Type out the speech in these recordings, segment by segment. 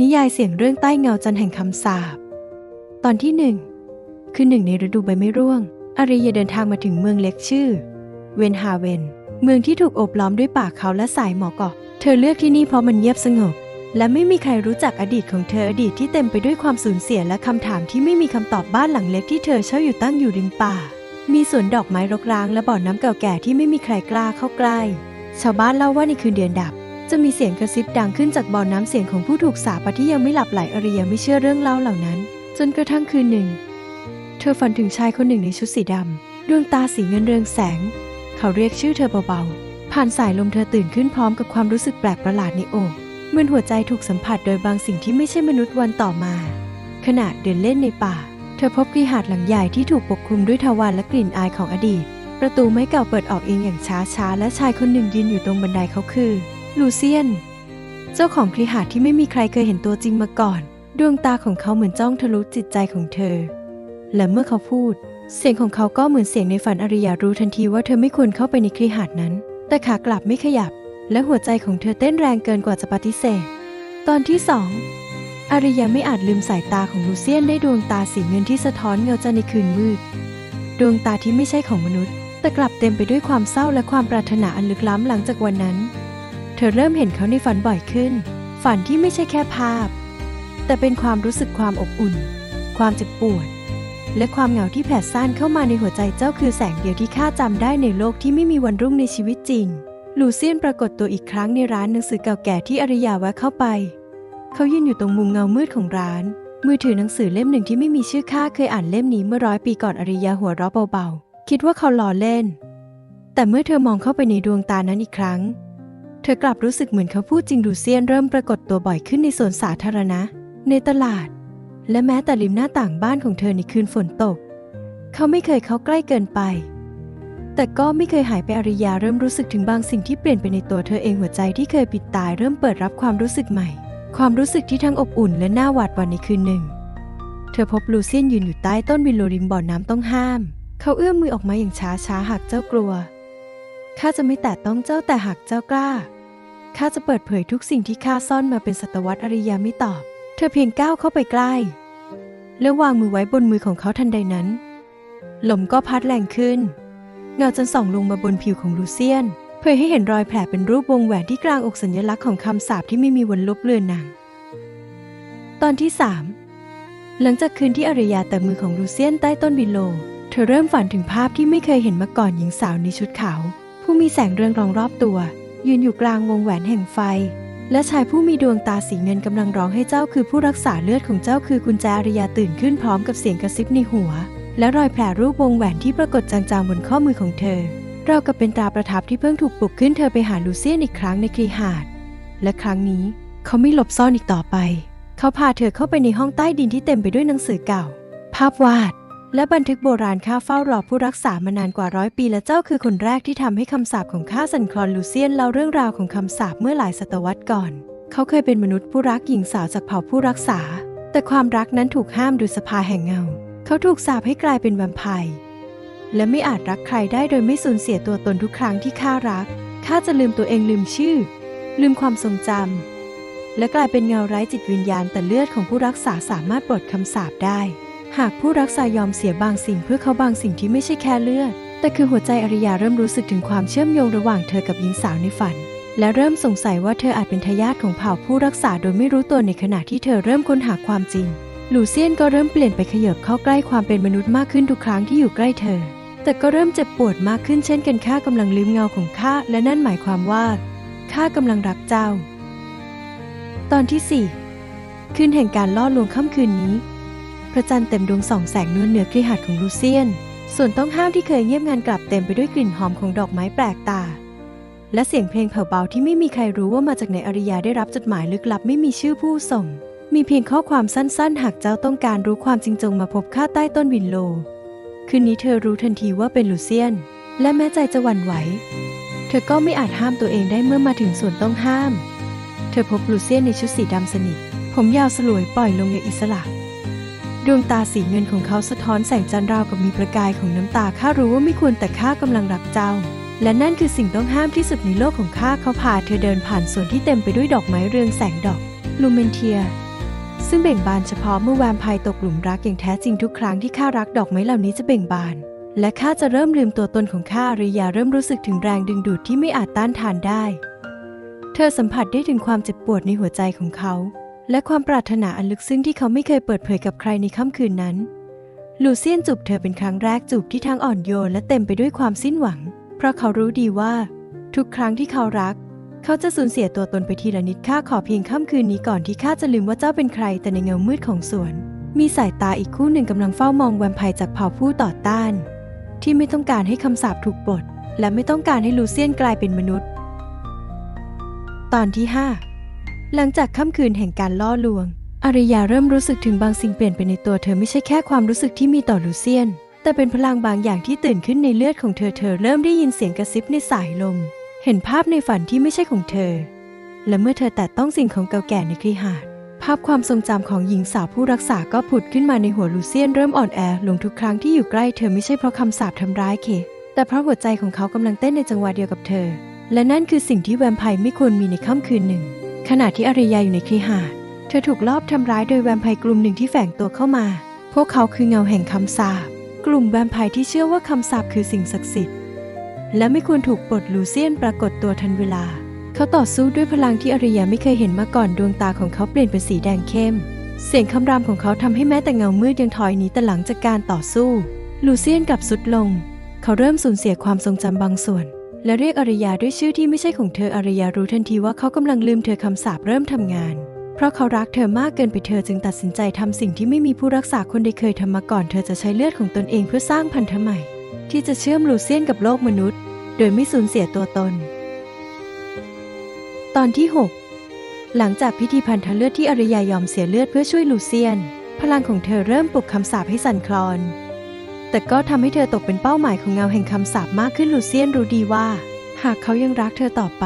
นิยายเสียงเรื่องใต้เงาจันแห่งคำสาปตอนที่หนึ่งคือหนึ่งในฤดูใบไม้ร่วง อาริยาเดินทางมาถึงเมืองเล็กชื่อ เวนฮาเวน เมืองที่ถูกโอบล้อมด้วยป่าเขาและสายหมอกเกาะ เธอเลือกที่นี่เพราะมันเงียบสงบ และไม่มีใครรู้จักอดีตของเธออดีตที่เต็มไปด้วยความสูญเสียและคำถามที่ไม่มีคำตอบบ้านหลังเล็กที่เธอเช่าอยู่ตั้งอยู่ริมป่า มีสวนดอกไม้รกร้างและบ่อน้ำเก่าแก่ที่ไม่มีใครกล้าเข้าใกล้ ชาวบ้านเล่าว่าในคืนเดือนดับ จะมีเสียงกระซิบดังขึ้นจากบ่อน้ำเสียงของผู้ถูกสาปที่ยังไม่หลับไหลอริยไม่เชื่อเรื่องเล่าเหล่านั้น จนกระทั่งคืนหนึ่ง เธอฝันถึงชายคนหนึ่งในชุดสีดำดวงตาสีเงินเรืองแสง เขาเรียกชื่อเธอเบาๆ ผ่านสายลมเธอตื่นขึ้นพร้อมกับความรู้สึกแปลกประหลาดในอกเหมือนหัวใจถูกสัมผัสโดยบางสิ่งที่ไม่ใช่มนุษย์วันต่อมา ขณะเดินเล่นในป่า เธอพบกีหาดหลังใหญ่ที่ถูกปกคลุมด้วยทวารและกลิ่นอายของอดีต ประตูไม้เก่าเปิดออกเองอย่างช้าๆและชายคนหนึ่งยืนอยู่ตรงบันไดเขาคือ ลูเซียน เจ้าของคลีหาดที่ไม่มีใครเคยเห็นตัวจริงมาก่อน ดวงตาของเขาเหมือนจ้องทะลุจิตใจของเธอ และเมื่อเขาพูด เสียงของเขาก็เหมือนเสียงในฝันอริยารู้ทันทีว่าเธอไม่ควรเข้าไปในคลีหาดนั้น แต่ขากลับไม่ขยับ และหัวใจของเธอเต้นแรงเกินกว่าจะปฏิเสธ ตอนที่สองอริยาไม่อาจลืมสายตาของลูเซียนได้ดวงตาสีเงินที่สะท้อนเงาจันในคืนมืด ดวงตาที่ไม่ใช่ของมนุษย์ แต่กลับเต็มไปด้วยความเศร้าและความปรารถนาอันลึกล้ำหลังจากวันนั้น อเริ่มเห็นเขาในฝันบ่อยขึ้น ฝันที่ไม่ใช่แค่ภาพ แต่เป็นความรู้สึกความอบอุ่น ความเจ็บปวด และความเหงาที่แผดซ่านเข้ามาในหัวใจเจ้าคือแสงเดียวที่ข้าจำได้ในโลกที่ไม่มีวันรุ่งในชีวิตจริง ลูเซียนปรากฏตัวอีกครั้งในร้านหนังสือเก่าแก่ที่อริยาแวะเข้าไป เขายืนอยู่ตรงมุมเงามืดของร้าน มือถือหนังสือเล่มหนึ่งที่ไม่มีชื่อข้าเคยอ่านเล่มนี้เมื่อร้อยปีก่อนอริยาหัวเราะเบาๆคิดว่าเขาล้อเล่น แต่เมื่อเธอมองเข้าไปในดวงตานั้นอีกครั้ง เธอกลับรู้สึกเหมือนเขาพูดจริงดูเซียนเริ่มปรากฏตัวบ่อยขึ้นในสวนสาธารณะ ในตลาด และแม้แต่ริมหน้าต่างบ้านของเธอในคืนฝนตก เขาไม่เคยเข้าใกล้เกินไป แต่ก็ไม่เคยหายไปอริยาเริ่มรู้สึกถึงบางสิ่งที่เปลี่ยนไปในตัวเธอเองหัวใจที่เคยปิดตายเริ่มเปิดรับความรู้สึกใหม่ ความรู้สึกที่ทั้งอบอุ่นและน่าหวาดหวั่นในคืนหนึ่ง เธอพบลูเซียนยืนอยู่ใต้ต้นวิลโลริมบ่อน้ำต้องห้าม เขาเอื้อมมือออกมาอย่างช้าช้าหากเจ้ากลัวข้าจะไม่แตะต้องเจ้าแต่หากเจ้ากล้า ข้าจะเปิดเผยทุกสิ่งที่ข้าซ่อนมาเป็นศตวรรษอริยาไม่ตอบ เธอเพียงก้าวเข้าไปใกล้ แล้ววางมือไว้บนมือของเขาทันใดนั้น ลมก็พัดแรงขึ้น เงาจันทร์ส่องลงมาบนผิวของลูเซียน เผยให้เห็นรอยแผลเป็นรูปวงแหวนที่กลางอกสัญลักษณ์ของคำสาปที่ไม่มีวันลบเลือนนางตอนที่3หลังจากคืนที่อริยาแต่มือของลูเซียนใต้ต้นวิโล เธอเริ่มฝันถึงภาพที่ไม่เคยเห็นมาก่อนหญิงสาวในชุดขาวผู้มีแสงเรืองรองรอบตัว ยืนอยู่กลางวงแหวนแห่งไฟ และชายผู้มีดวงตาสีเงินกำลังร้องให้เจ้าคือผู้รักษาเลือดของเจ้าคือกุญแจอริยาตื่นขึ้นพร้อมกับเสียงกระซิบในหัว และรอยแผลรูปวงแหวนที่ปรากฏจางๆบนข้อมือของเธอ เรากับเป็นตราประทับที่เพิ่งถูกปลุกขึ้นเธอไปหาลูเซียนอีกครั้งในคลีหาด และครั้งนี้เขาไม่หลบซ่อนอีกต่อไป เขาพาเธอเข้าไปในห้องใต้ดินที่เต็มไปด้วยหนังสือเก่า ภาพวาด และบันทึกโบราณข้าเฝ้ารอผู้รักษามานานกว่าร้อยปีและเจ้าคือคนแรกที่ทำให้คำสาปของข้าสันคลอนลูเซียนเล่าเรื่องราวของคำสาปเมื่อหลายศตวรรษก่อน เขาเคยเป็นมนุษย์ผู้รักหญิงสาวจากเผ่าผู้รักษา แต่ความรักนั้นถูกห้ามโดยสภาแห่งเงา เขาถูกสาปให้กลายเป็นแวมไพร์และไม่อาจรักใครได้โดยไม่สูญเสียตัวตนทุกครั้งที่ข้ารักข้าจะลืมตัวเองลืมชื่อ ลืมความทรงจำและกลายเป็นเงาไร้จิตวิญญาณแต่เลือดของผู้รักษาสามารถปลดคำสาปได้ หากผู้รักษายอมเสียบางสิ่งเพื่อเขาบางสิ่งที่ไม่ใช่แค่เลือด แต่คือหัวใจอริยาเริ่มรู้สึกถึงความเชื่อมโยงระหว่างเธอกับหญิงสาวในฝัน และเริ่มสงสัยว่าเธออาจเป็นทายาทของเผ่าผู้รักษาโดยไม่รู้ตัวในขณะที่เธอเริ่มค้นหาความจริง ลูเซียนก็เริ่มเปลี่ยนไปขยับเข้าใกล้ความเป็นมนุษย์มากขึ้นทุกครั้งที่อยู่ใกล้เธอ แต่ก็เริ่มเจ็บปวดมากขึ้นเช่นกันข้ากำลังลืมเงาของข้าและนั่นหมายความว่าข้ากำลังรักเจ้า ตอนที่ 4 คืนแห่งการล่อลวงค่ำคืนนี้ พระจันทร์เต็มดวงส่องแสงนวลเหนือคลีหาดของลูเซียน ส่วนต้องห้ามที่เคยเงียบงันกลับเต็มไปด้วยกลิ่นหอมของดอกไม้แปลกตา และเสียงเพลงแผ่วเบาที่ไม่มีใครรู้ว่ามาจากไหนอริยาได้รับจดหมายลึกลับไม่มีชื่อผู้ส่ง มีเพียงข้อความสั้นๆ หากเจ้าต้องการรู้ความจริงจงมาพบข้าใต้ต้นวินโล คืนนี้เธอรู้ทันทีว่าเป็นลูเซียน และแม้ใจจะหวั่นไหว เธอก็ไม่อาจห้ามตัวเองได้เมื่อมาถึงส่วนต้องห้าม เธอพบลูเซียนในชุดสีดำสนิท ผมยาวสลวยปล่อยลงอย่างอิสระ ดวงตาสีเงินของเขาสะท้อนแสงจันทร์ราวกับมีประกายของน้ำตาข้ารู้ว่าไม่ควรแต่ข้ากำลังรักเจ้า และนั่นคือสิ่งต้องห้ามที่สุดในโลกของข้าเขาพาเธอเดินผ่านสวนที่เต็มไปด้วยดอกไม้เรืองแสงดอกลูเมนเทีย ซึ่งเบ่งบานเฉพาะเมื่อแวมไพร์ตกหลุมรักอย่างแท้จริงทุกครั้งที่ข้ารักดอกไม้เหล่านี้จะเบ่งบาน และข้าจะเริ่มลืมตัวตนของข้าอริยาเริ่มรู้สึกถึงแรงดึงดูดที่ไม่อาจต้านทานได้ เธอสัมผัสได้ถึงความเจ็บปวดในหัวใจของเขา และความปรารถนาอันลึกซึ้งที่เขาไม่เคยเปิดเผยกับใครในค่ำคืนนั้น ลูเซียนจูบเธอเป็นครั้งแรกจูบที่ทั้งอ่อนโยนและเต็มไปด้วยความสิ้นหวัง เพราะเขารู้ดีว่า ทุกครั้งที่เขารัก เขาจะสูญเสียตัวตนไปทีละนิดข้าขอเพียงค่ำคืนนี้ก่อนที่ข้าจะลืมว่าเจ้าเป็นใคร แต่ในเงามืดของสวน มีสายตาอีกคู่หนึ่งกำลังเฝ้ามองแวมไพร์จากเผ่าผู้ต่อต้าน ที่ไม่ต้องการให้คำสาปถูกปลดและไม่ต้องการให้ลูเซียนกลายเป็นมนุษย์ ตอนที่5 หลังจากค่ำคืนแห่งการล่อลวง อารยาเริ่มรู้สึกถึงบางสิ่งเปลี่ยนไปในตัวเธอไม่ใช่แค่ความรู้สึกที่มีต่อลูเซียน แต่เป็นพลังบางอย่างที่ตื่นขึ้นในเลือดของเธอเธอเริ่มได้ยินเสียงกระซิบในสายลม เห็นภาพในฝันที่ไม่ใช่ของเธอ และเมื่อเธอแตะต้องสิ่งของเก่าแก่ในคลีหาดภาพความทรงจำของหญิงสาวผู้รักษาก็ผุดขึ้นมาในหัวลูเซียนเริ่มอ่อนแอลงทุกครั้งที่อยู่ใกล้เธอไม่ใช่เพราะคำสาปทำร้ายเค แต่เพราะหัวใจของเขากำลังเต้นในจังหวะเดียวกับเธอ และนั่นคือสิ่งที่แวมไพร์ไม่ควรมีในค่ำคืนหนึ่ง ขณะที่อารยาอยู่ในคลีหาดเธอถูกลอบทำร้ายโดยแวมไพร์กลุ่มหนึ่งที่แฝงตัวเข้ามา พวกเขาคือเงาแห่งคำสาปกลุ่มแวมไพร์ที่เชื่อว่าคำสาปคือสิ่งศักดิ์สิทธิ์ และไม่ควรถูกปลดลูเซียนปรากฏตัวทันเวลา เขาต่อสู้ด้วยพลังที่อารยาไม่เคยเห็นมาก่อนดวงตาของเขาเปลี่ยนเป็นสีแดงเข้ม เสียงคำรามของเขาทำให้แม้แต่เงามืดยังถอยหนีแต่หลังจากการต่อสู้ ลูเซียนกลับสุดลง เขาเริ่มสูญเสียความทรงจำบางส่วน และเรียกอารยาด้วยชื่อที่ไม่ใช่ของเธออารยารู้ทันทีว่าเขากำลังลืมเธอคำสาปเริ่มทำงาน เพราะเขารักเธอมากเกินไปเธอจึงตัดสินใจทำสิ่งที่ไม่มีผู้รักษาคนใดเคยทำมาก่อนเธอจะใช้เลือดของตนเองเพื่อสร้างพันธะใหม่ ที่จะเชื่อมลูเซียนกับโลกมนุษย์ โดยไม่สูญเสียตัวตน ตอนที่ 6 หลังจากพิธีพันธะเลือดที่อารยายอมเสียเลือดเพื่อช่วยลูเซียน พลังของเธอเริ่มปลุกคำสาปให้สั่นคลอน แต่ก็ทำให้เธอตกเป็นเป้าหมายของเงาแห่งคำสาปมากขึ้นลูเซียนรู้ดีว่า หากเขายังรักเธอต่อไป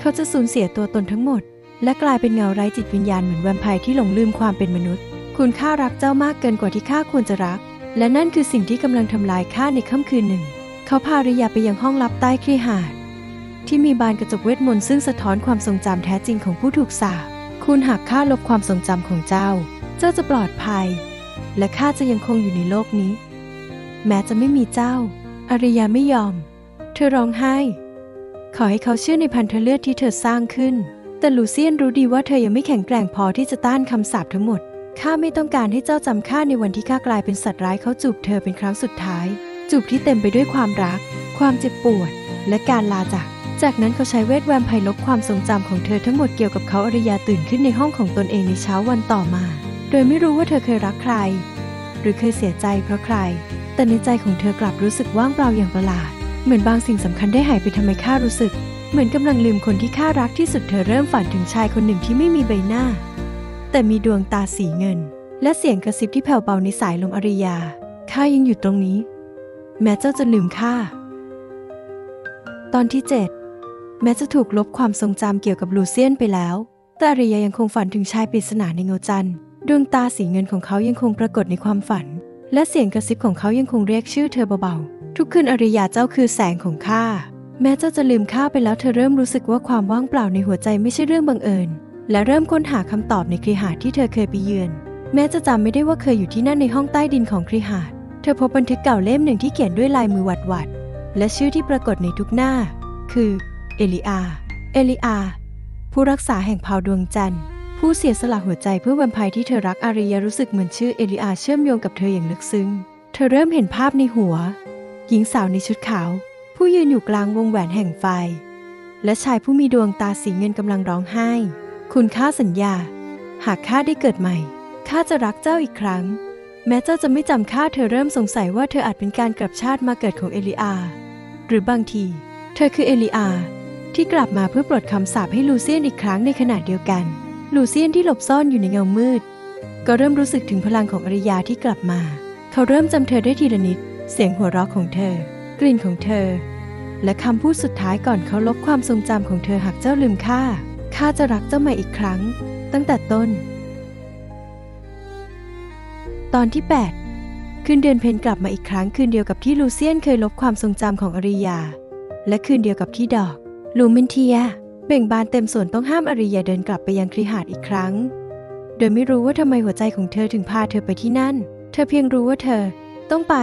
เขาจะสูญเสียตัวตนทั้งหมด และกลายเป็นเงาไร้จิตวิญญาณเหมือนแวมไพร์ที่หลงลืมความเป็นมนุษย์ คุณค่ารักเจ้ามากเกินกว่าที่ข้าควรจะรัก และนั่นคือสิ่งที่กำลังทำลายข้าในค่ำคืนหนึ่ง เขาพาอารยาไปยังห้องลับใต้คลีหาดที่มีบานกระจกเวทมนต์ซึ่งสะท้อนความทรงจำแท้จริงของผู้ถูกสาปคุณหากข้าลบความทรงจำของเจ้า เจ้าจะปลอดภัย และข้าจะยังคงอยู่ในโลกนี้ แม้จะไม่มีเจ้า อารยาไม่ยอม เธอร้องไห้ ขอให้เขาเชื่อในพันธะเลือดที่เธอสร้างขึ้น แต่ลูเซียนรู้ดีว่าเธอยังไม่แข็งแกร่งพอที่จะต้านคำสาปทั้งหมด ข้าไม่ต้องการให้เจ้าจำข้าในวันที่ข้ากลายเป็นสัตว์ร้ายเขาจูบเธอเป็นครั้งสุดท้าย จูบที่เต็มไปด้วยความรัก ความเจ็บปวด และการลาจาก จากนั้นเขาใช้เวทแวมไพลบความทรงจำของเธอทั้งหมดเกี่ยวกับเขาอารยาตื่นขึ้นในห้องของตนเองในเช้าวันต่อมา โดยไม่รู้ว่าเธอเคยรักใคร หรือเคยเสียใจเพราะใคร แต่ในใจของเธอกลับรู้สึกว่างเปล่าอย่างประหลาด เหมือนบางสิ่งสำคัญได้หายไปทำไมข้ารู้สึก เหมือนกำลังลืมคนที่ข้ารักที่สุดเธอเริ่มฝันถึงชายคนหนึ่งที่ไม่มีใบหน้า แต่มีดวงตาสีเงิน และเสียงกระซิบที่แผ่วเบาในสายลมอริยาข้ายังอยู่ตรงนี้ แม้เจ้าจะลืมข้าตอนที่ 7 แม้จะถูกลบความทรงจำเกี่ยวกับลูเซียนไปแล้ว แต่อริยายังคงฝันถึงชายปริศนาในเงาจันทร์ดวงตาสีเงินของเขายังคงปรากฏในความฝัน และเสียงกระซิบของเขายังคงเรียกชื่อเธอเบาๆ ทุกคืนอริยาเจ้าคือแสงของข้า แม้เจ้าจะลืมข้าไปแล้วเธอเริ่มรู้สึกว่าความว่างเปล่าในหัวใจไม่ใช่เรื่องบังเอิญ และเริ่มค้นหาคำตอบในคลีหาดที่เธอเคยไปเยือน แม้จะจำไม่ได้ว่าเคยอยู่ที่นั่นในห้องใต้ดินของคลีหาด เธอพบบันทึกเก่าเล่มหนึ่งที่เขียนด้วยลายมือหวัดๆและชื่อที่ปรากฏในทุกหน้า คือ เอลิอา เอลิอา ผู้รักษาแห่งเผ่าดวงจันทร์ ผู้เสียสละหัวใจเพื่อแวมไพร์ที่เธอรักอาริยารู้สึกเหมือนชื่อเอลิอาเชื่อมโยงกับเธออย่างลึกซึ้ง เธอเริ่มเห็นภาพในหัว หญิงสาวในชุดขาว ผู้ยืนอยู่กลางวงแหวนแห่งไฟ และชายผู้มีดวงตาสีเงินกำลังร้องไห้ คุณค่าสัญญา หากข้าได้เกิดใหม่ข้าจะรักเจ้าอีกครั้ง แม้เจ้าจะไม่จำข้าเธอเริ่มสงสัยว่าเธออาจเป็นการกลับชาติมาเกิดของเอลิอา หรือบางที เธอคือเอลิอาที่กลับมาเพื่อปลดคำสาปให้ลูเซียนอีกครั้งในขณะเดียวกัน ลูเซียนที่หลบซ่อนอยู่ในเงามืด ก็เริ่มรู้สึกถึงพลังของอริยาที่กลับมา เขาเริ่มจำเธอได้ทีละนิด เสียงหัวเราะของเธอ กลิ่นของเธอ และคำพูดสุดท้ายก่อนเขาลบความทรงจำของเธอหากเจ้าลืมข้าข้าจะรักเจ้าใหม่อีกครั้ง ตั้งแต่ต้น ตอนที่ 8 คืนเดือนเพนกลับมาอีกครั้งคืนเดียวกับที่ลูเซียนเคยลบความทรงจำของอริยา และคืนเดียวกับที่ดอกลูมินเทีย เบ่งบานเต็มสวนต้องห้ามอริยาเดินกลับไปยังคลีหาดอีกครั้ง โดยไม่รู้ว่าทำไมหัวใจของเธอถึงพาเธอไปที่นั่น เธอเพียงรู้ว่าเธอ ต้องไป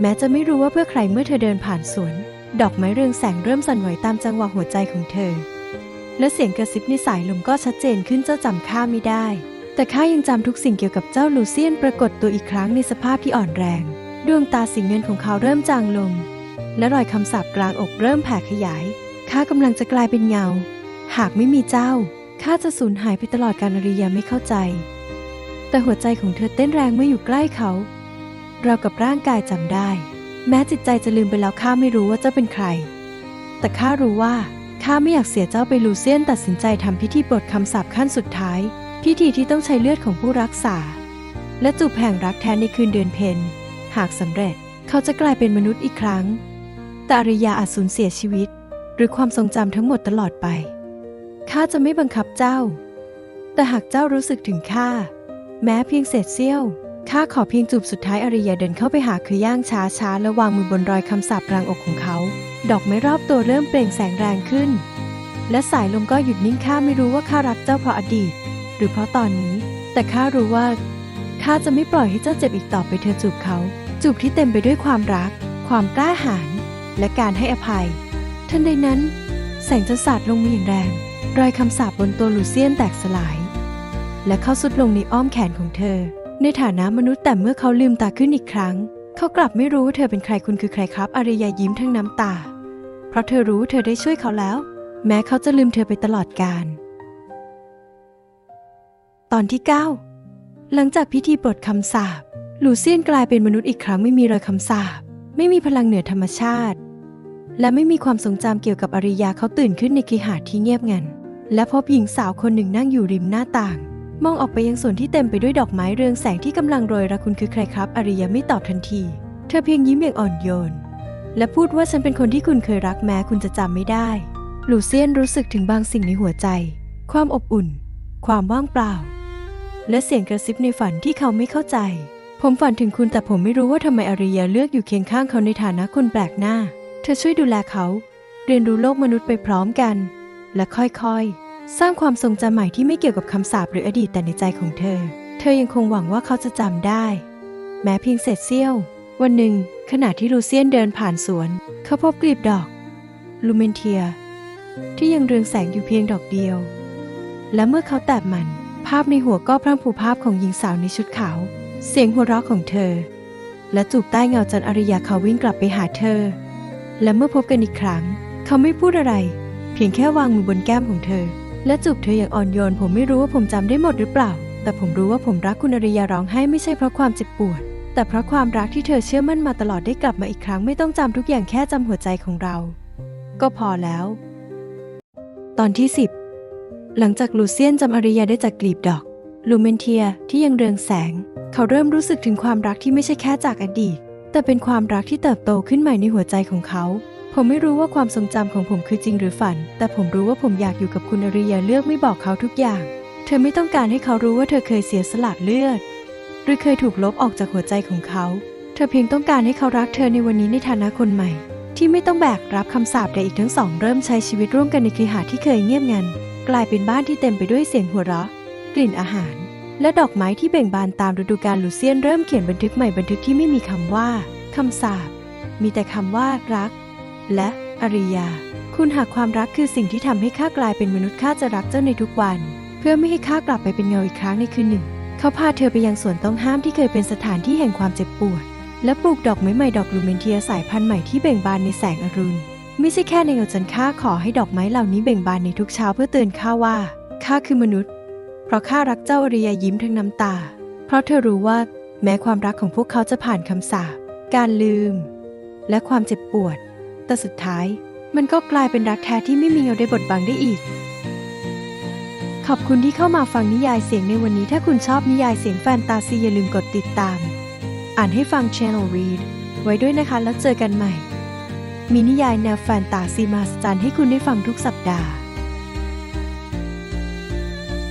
แม้จะไม่รู้ว่าเพื่อใครเมื่อเธอเดินผ่านสวน ดอกไม้เรืองแสงเริ่มสั่นไหวตามจังหวะหัวใจของเธอ และเสียงกระซิบในสายลมก็ชัดเจนขึ้นเจ้าจำข้าไม่ได้ แต่ข้ายังจำทุกสิ่งเกี่ยวกับเจ้าลูเซียนปรากฏตัวอีกครั้งในสภาพที่อ่อนแรง ดวงตาสีเงินของเขาเริ่มจางลง และรอยคำสาปกลางอกเริ่มแผ่ขยาย ข้ากำลังจะกลายเป็นเงา หากไม่มีเจ้า ข้าจะสูญหายไปตลอดการอริยาไม่เข้าใจ แต่หัวใจของเธอเต้นแรงเมื่ออยู่ใกล้เขา เรากับร่างกายจำได้ แม้จิตใจจะลืมไปแล้วข้าไม่รู้ว่าเจ้าเป็นใคร แต่ข้ารู้ว่าข้าไม่อยากเสียเจ้าไปลูเซียนตัดสินใจทำพิธีปลดคำสาปขั้นสุดท้าย พิธีที่ต้องใช้เลือดของผู้รักษา และจูบแห่งรักแท้ในคืนเดือนเพ็ญหากสำเร็จเขาจะกลายเป็นมนุษย์อีกครั้ง แต่อริยาอาจสูญเสียชีวิต รือความทรงจำทั้งหมดตลอดไป ข้าจะไม่บังคับเจ้า แต่หากเจ้ารู้สึกถึงข้า แม้เพียงเศษเสี้ยว ข้าขอเพียงจูบสุดท้ายอริยาเดินเข้าไปหาคือย่างช้าช้าๆและวางมือบนรอยคำสาปกลางอกของเขา ดอกไม้รอบตัวเริ่มเปล่งแสงแรงขึ้น และสายลมก็หยุดนิ่งข้าไม่รู้ว่าข้ารักเจ้าเพราะอดีต หรือเพราะตอนนี้ แต่ข้ารู้ว่าข้าจะไม่ปล่อยให้เจ้าเจ็บอีกต่อไปเธอจูบเขา จูบที่เต็มไปด้วยความรัก ความกล้าหาญและการให้อภัย ทันใดนั้น แสงจะสาดลงมาอย่างแรง รอยคำสาปบนตัวลูเซียนแตกสลาย และเข้าสุดลงในอ้อมแขนของเธอ ในฐานะมนุษย์แต่เมื่อเขาลืมตาขึ้นอีกครั้ง เขากลับไม่รู้ว่าเธอเป็นใครคุณคือใครครับ อารยายิ้มทั้งน้ำตา เพราะเธอรู้เธอได้ช่วยเขาแล้ว แม้เขาจะลืมเธอไปตลอดกาลตอนที่ 9 หลังจากพิธีปลดคำสาปลูเซียนกลายเป็นมนุษย์อีกครั้งไม่มีรอยคำสาปไม่มีพลังเหนือธรรมชาติ และไม่มีความทรงจำเกี่ยวกับอริยาเขาตื่นขึ้นในคีหาสที่เงียบงัน และพบหญิงสาวคนหนึ่งนั่งอยู่ริมหน้าต่าง มองออกไปยังส่วนที่เต็มไปด้วยดอกไม้เรืองแสงที่กำลังโรยระคุณคือใครครับ อริยาไม่ตอบทันที เธอเพียงยิ้มอย่างอ่อนโยน และพูดว่าฉันเป็นคนที่คุณเคยรักแม้คุณจะจำไม่ได้ ลูเซียนรู้สึกถึงบางสิ่งในหัวใจ ความอบอุ่น ความว่างเปล่า และเสียงกระซิบในฝันที่เขาไม่เข้าใจ ผมฝันถึงคุณแต่ผมไม่รู้ว่าทำไมอาริยาเลือกอยู่เคียงข้างเขาในฐานะคนแปลกหน้า เธอช่วยดูแลเขา เรียนรู้โลกมนุษย์ไปพร้อมกัน และค่อยๆ สร้างความทรงจำใหม่ที่ไม่เกี่ยวกับคำสาปหรืออดีตแต่ในใจของเธอ เธอยังคงหวังว่าเขาจะจำได้ แม้เพียงเศษเสี้ยว วันหนึ่ง ขณะที่ลูเซียนเดินผ่านสวน เขาพบกลีบดอก ลูเมนเทีย ที่ยังเรืองแสงอยู่เพียงดอกเดียว และเมื่อเขาแตะมัน ภาพในหัวก็พรั่งพรูภาพของหญิงสาวในชุดขาว เสียงหัวเราะของเธอ และจูบใต้เงาจันอริยาเขาวิ่งกลับไปหาเธอ และเมื่อพบกันอีกครั้ง เขาไม่พูดอะไร เพียงแค่วางมือบนแก้มของเธอ และจูบเธออย่างอ่อนโยน ผมไม่รู้ว่าผมจำได้หมดหรือเปล่า แต่ผมรู้ว่าผมรักคุณอริยาร้องไห้ไม่ใช่เพราะความเจ็บปวด แต่เพราะความรักที่เธอเชื่อมั่นมาตลอดได้กลับมาอีกครั้งไม่ต้องจำทุกอย่างแค่จำหัวใจของเรา ก็พอแล้ว ตอนที่ 10 หลังจากลูเซียนจำอริยาได้จากกลีบดอกลูเมนเทียที่ยังเรืองแสง เขาเริ่มรู้สึกถึงความรักที่ไม่ใช่แค่จากอดีต แต่เป็นความรักที่เติบโตขึ้นใหม่ในหัวใจของเขา ผมไม่รู้ว่าความทรงจำของผมคือจริงหรือฝัน แต่ผมรู้ว่าผมอยากอยู่กับคุณอริยาเลือกไม่บอกเขาทุกอย่าง เธอไม่ต้องการให้เขารู้ว่าเธอเคยเสียสละเลือด หรือเคยถูกลบออกจากหัวใจของเขา เธอเพียงต้องการให้เขารักเธอในวันนี้ในฐานะคนใหม่ ที่ไม่ต้องแบกรับคำสาปใดอีกทั้งสองเริ่มใช้ชีวิตร่วมกันในคฤหาสน์ที่เคยเงียบงัน กลายเป็นบ้านที่เต็มไปด้วยเสียงหัวเราะ กลิ่นอาหาร และดอกไม้ที่เบ่งบานตามฤดูกาลลูเซียนเริ่มเขียนบันทึกใหม่บันทึกที่ไม่มีคำว่าคำสาปมีแต่คำว่ารัก และอริยา คุณหากความรักคือสิ่งที่ทำให้ข้ากลายเป็นมนุษย์ข้าจะรักเจ้าในทุกวัน เพื่อไม่ให้ข้ากลับไปเป็นเงาอีกครั้งในคืนหนึ่ง เขาพาเธอไปยังสวนต้องห้ามที่เคยเป็นสถานที่แห่งความเจ็บปวด และปลูกดอกไม้ใหม่ดอกลูเมนเทียสายพันธุ์ใหม่ที่เบ่งบานในแสงอรุณไม่ใช่แค่ในเงาจันทร์ข้าขอให้ดอกไม้เหล่านี้เบ่งบานในทุกเช้าเพื่อเตือนข้าว่าข้าคือมนุษย์ เพราะข้ารักเจ้าอริยายิ้มทั้งน้ำตา เพราะเธอรู้ว่าแม้ความรักของพวกเขาจะผ่านคำสาปการลืม และความเจ็บปวด แต่สุดท้ายมันก็กลายเป็นรักแท้ที่ไม่มีเงาได้บดบังได้อีก ขอบคุณที่เข้ามาฟังนิยายเสียงในวันนี้ ถ้าคุณชอบนิยายเสียงแฟนตาซีอย่าลืมกดติดตาม อ่านให้ฟัง Channel Read ไว้ด้วยนะคะแล้วเจอกันใหม่ มีนิยายแนวแฟนตาซีมาสจันให้คุณได้ฟังทุกสัปดาห์